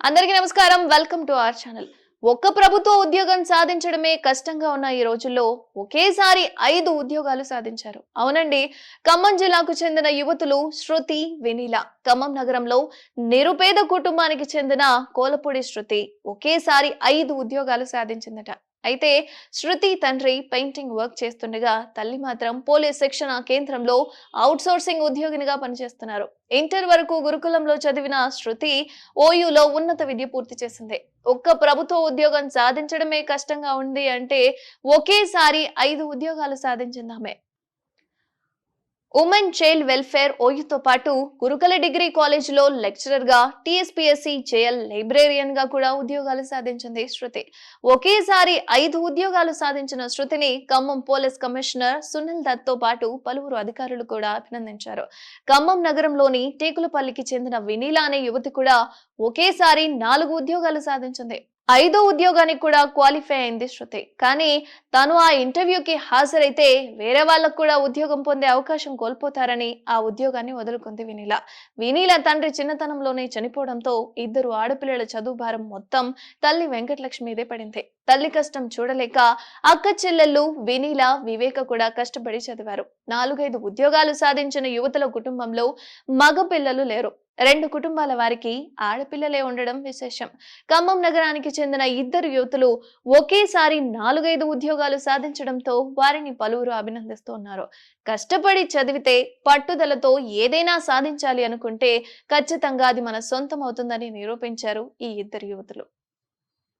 అందరికీ నమస్కారం. Welcome to our channel. ఒక్క ప్రభుత్వ ఉద్యోగం సాధించడమే కష్టంగా ఉన్న ఈ రోజుల్లో ఒకేసారి ఐదు ఉద్యోగాలు సాధించారు. అవునండి ఖమ్మం జిల్లాకు చెందిన యువతులు శృతి వెనీల. ఖమ్మం నగరంలో నిరుపేద కుటుంబానికి చెందిన కోలపూడి శృతి ఒకేసారి ఐదు ఉద్యోగాలు సాధించిందట. అయితే శృతి తండ్రి పెయింటింగ్ వర్క్ చేస్తుండగా తల్లి మాత్రం పోలీస్ శిక్షణ కేంద్రంలో అవుట్సోర్సింగ్ ఉద్యోగినిగా పనిచేస్తున్నారు. ఇంటర్ వరకు గురుకులంలో చదివిన శృతి ఓయూలో ఉన్నత విద్య పూర్తి చేసింది. ఒక్క ప్రభుత్వ ఉద్యోగం సాధించడమే కష్టంగా ఉంది అంటే ఒకేసారి ఐదు ఉద్యోగాలు సాధించిందామే. ఆమె ఉమెన్ చైల్డ్ వెల్ఫేర్ ఓయూతో పాటు గురుకుల డిగ్రీ కాలేజీలో లెక్చరర్గా టీఎస్పీఎస్సీ జేఎల్ లైబ్రేరియన్గా కూడా ఉద్యోగాలు సాధించింది శృతి. ఒకేసారి ఐదు ఉద్యోగాలు సాధించిన శృతిని ఖమ్మం పోలీస్ కమిషనర్ సునీల్ దత్తో పాటు పలువురు అధికారులు కూడా అభినందించారు. ఖమ్మం నగరంలోని టేకులపల్లికి చెందిన వినీల అనే యువతి కూడా ఒకేసారి నాలుగు ఉద్యోగాలు సాధించింది. ఐదో ఉద్యోగానికి కూడా క్వాలిఫై అయింది శృతి. కానీ తను ఆ ఇంటర్వ్యూకి హాజరైతే వేరే వాళ్ళకు కూడా ఉద్యోగం పొందే అవకాశం కోల్పోతారని ఆ ఉద్యోగాన్ని వదులుకుంది వినీల. వినీల తండ్రి చిన్నతనంలోనే చనిపోవడంతో ఇద్దరు ఆడపిల్లల చదువు భారం మొత్తం తల్లి వెంకటలక్ష్మి మీదే పడింది. తల్లి కష్టం చూడలేక అక్క చెల్లెళ్ళు వినీల వివేక కూడా కష్టపడి చదివారు. నాలుగైదు ఉద్యోగాలు సాధించిన యువతల కుటుంబంలో మగ పిల్లలు లేరు. రెండు కుటుంబాల వారికి ఆడపిల్లలే ఉండడం విశేషం. ఖమ్మం నగరానికి చెందిన ఇద్దరు యువతులు ఒకేసారి నాలుగైదు ఉద్యోగాలు సాధించడంతో వారిని పలువురు అభినందిస్తున్నారు కష్టపడి చదివితే పట్టుదలతో ఏదైనా సాధించాలి అనుకుంటే ఖచ్చితంగా అది మన సొంతం అవుతుందని నిరూపించారు ఈ ఇద్దరు యువతులు.